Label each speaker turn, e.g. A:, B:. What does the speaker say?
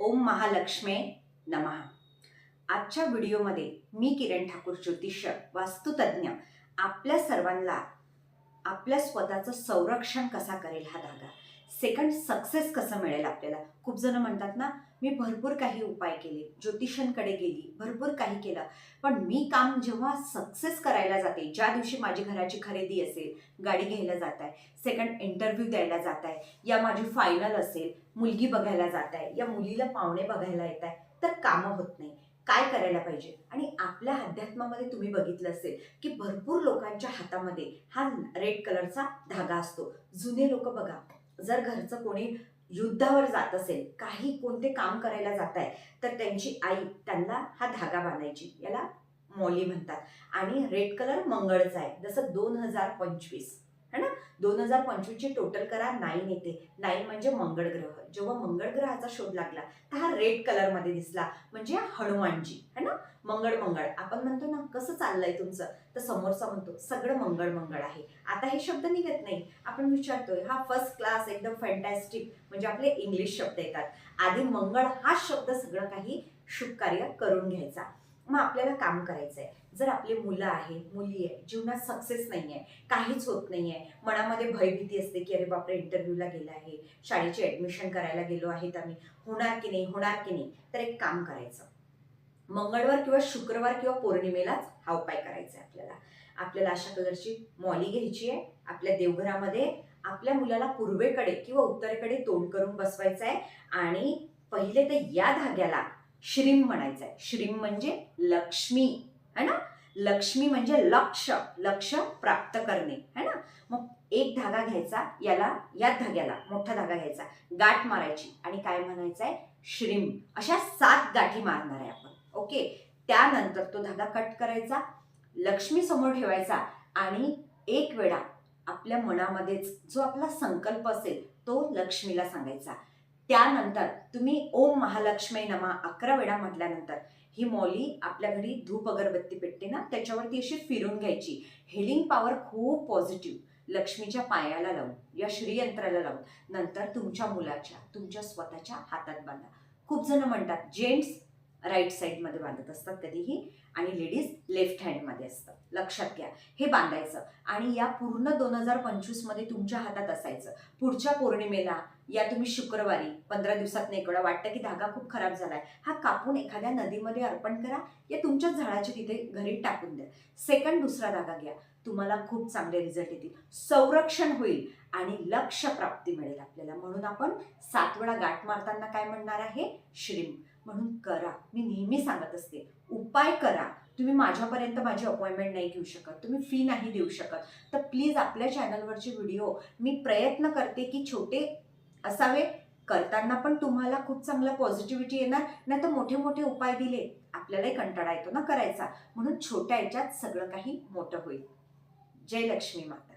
A: ओम महालक्ष्मे नमः. आजच्या व्हिडिओमध्ये मी किरण ठाकूर ज्योतिष्य वास्तुतज्ञ आपल्या सर्वांना आपल्या स्वतःचं संरक्षण कसा करेल हा धागा सेकंड सक्सेस कसं मिळेल आपल्याला? खूप जण म्हणतात ना मी भरपूर काही उपाय केले ज्योतिषांकडे गेली भरपूर काही केलं पण मी काम जेव्हा सक्सेस करायला जाते ज्या दिवशी माझी घराची खरेदी असेल गाडी घ्यायला जात आहे सेकंड इंटरव्ह्यू द्यायला जात आहे या माझी फायनल असेल मुलगी बघायला जात आहे या मुलीला पाहुणे बघायला येत आहे तर कामं होत नाही. काय करायला पाहिजे? आणि आपल्या अध्यात्मामध्ये तुम्ही बघितलं असेल की भरपूर लोकांच्या हातामध्ये हा रेड कलरचा धागा असतो. जुने लोक बघा. जर घरचं कोणी युद्धावर जात असेल काही कोणते काम करायला जात आहे तर त्यांची आई त्यांना हा धागा बांधायची. याला मौली म्हणतात. आणि रेड कलर मंगळचा आहे. जसं दोन हजार पंचवीस. है ना? दोन हजार पंचवीसची टोटल करा नाईन येते. नाईन म्हणजे मंगळ ग्रह. जेव्हा मंगळ ग्रहाचा शोध लागला तर हा रेड कलरमध्ये दिसला. म्हणजे हनुमानजी है ना? मंगळ मंगळ. आपण म्हणतो ना कसं चाललंय तुमचं? तर समोरचा म्हणतो सगळं मंगळ मंगळ आहे. आता हे शब्द निघत नाही. आपण विचारतोय हा फर्स्ट क्लास एकदम फॅन्टॅस्टिक म्हणजे आपले इंग्लिश शब्द येतात. आधी मंगळ हा शब्द सगळं काही शुभ कार्य करून घ्यायचा. मग आपल्याला काम करायचं आहे जर आपली मुलं आहे मुली आहे जीवनात सक्सेस नाही आहे काहीच होत नाही आहे मनामध्ये भयभीती असते की अरे बापरे इंटरव्ह्यूला गेला आहे शाळेची ॲडमिशन करायला गेलो आहेत आम्ही होणार की नाही होणार की नाही तर एक काम करायचं. मंगळवार किंवा शुक्रवार किंवा पौर्णिमेलाच हा उपाय करायचा आहे आपल्याला. आपल्याला अशा कलरची मॉली घ्यायची आहे आपल्या देवघरामध्ये आपल्या मुलाला पूर्वेकडे किंवा उत्तरेकडे तोंड करून बसवायचं आहे आणि पहिले तर या धाग्याला श्रीम म्हणायचं आहे श्रीम म्हणजे लक्ष्मी है ना? लक्ष्मी म्हणजे लक्ष लक्ष प्राप्त करणे है ना? मग एक धागा घ्यायचा याला या धाग्याला मोठा धागा घ्यायचा गाठ मारायची आणि काय म्हणायचं आहे श्रीम. अशा सात गाठी मारणार आहे आपण. ओके? त्यानंतर तो धागा कट करायचा लक्ष्मी समोर ठेवायचा आणि एक वेळा आपल्या मनामध्येच जो आपला संकल्प असेल तो लक्ष्मीला सांगायचा. त्यानंतर तुम्ही ओम महालक्ष्मी नमा अकरा वेळा म्हटल्यानंतर ही मौली आपल्या घरी धूप अगरबत्ती पेटते ना त्याच्यावरती अशी फिरून घ्यायची. हेलिंग पॉवर खूप पॉझिटिव्ह लक्ष्मीच्या पायाला लावून या श्रीयंत्राला लावून नंतर तुमच्या मुलाच्या तुमच्या स्वतःच्या हातात बांधा. खूप जण म्हणतात जेंट्स राईट साईडमध्ये बांधत असतात कधीही. आणि लेडीज लेफ्ट हँडमध्ये असतं. लक्षात घ्या. हे बांधायचं. आणि या पूर्ण दोन हजार पंचवीसमध्ये तुमच्या हातात असायचं. पुढच्या पौर्णिमेला या तुम्ही शुक्रवारी पंधरा दिवसात नाही वाटतं की धागा खूप खराब झालाय. हा कापून एखाद्या नदीमध्ये अर्पण करा. या तुमच्याच झाडाच्या तिथे घरी टाकून द्या. सेकंड दुसरा धागा घ्या. तुम्हाला खूप चांगले रिझल्ट येतील. संरक्षण होईल आणि लक्ष प्राप्ती मिळेल आपल्याला. म्हणून आपण सात वेळा गाठ मारताना काय म्हणणार आहे? श्रीम. म्हणून करा. मी नेहमी सांगत असते. उपाय करा. तुम्ही माझ्यापर्यंत माझी अपॉइंटमेंट नाही घेऊ शकत तुम्ही फी नाही देऊ शकत. तर प्लीज आपल्या चॅनलवरचे व्हिडिओ मी प्रयत्न करते की छोटे असावे करताना पण तुम्हाला खूप चांगलं पॉझिटिव्हिटी येणार नाही तर मोठे मोठे उपाय दिले आपल्यालाही कंटाळा येतो ना करायचा. म्हणून छोट्या याच्यात सगळं काही मोठं होईल. जय लक्ष्मी माता.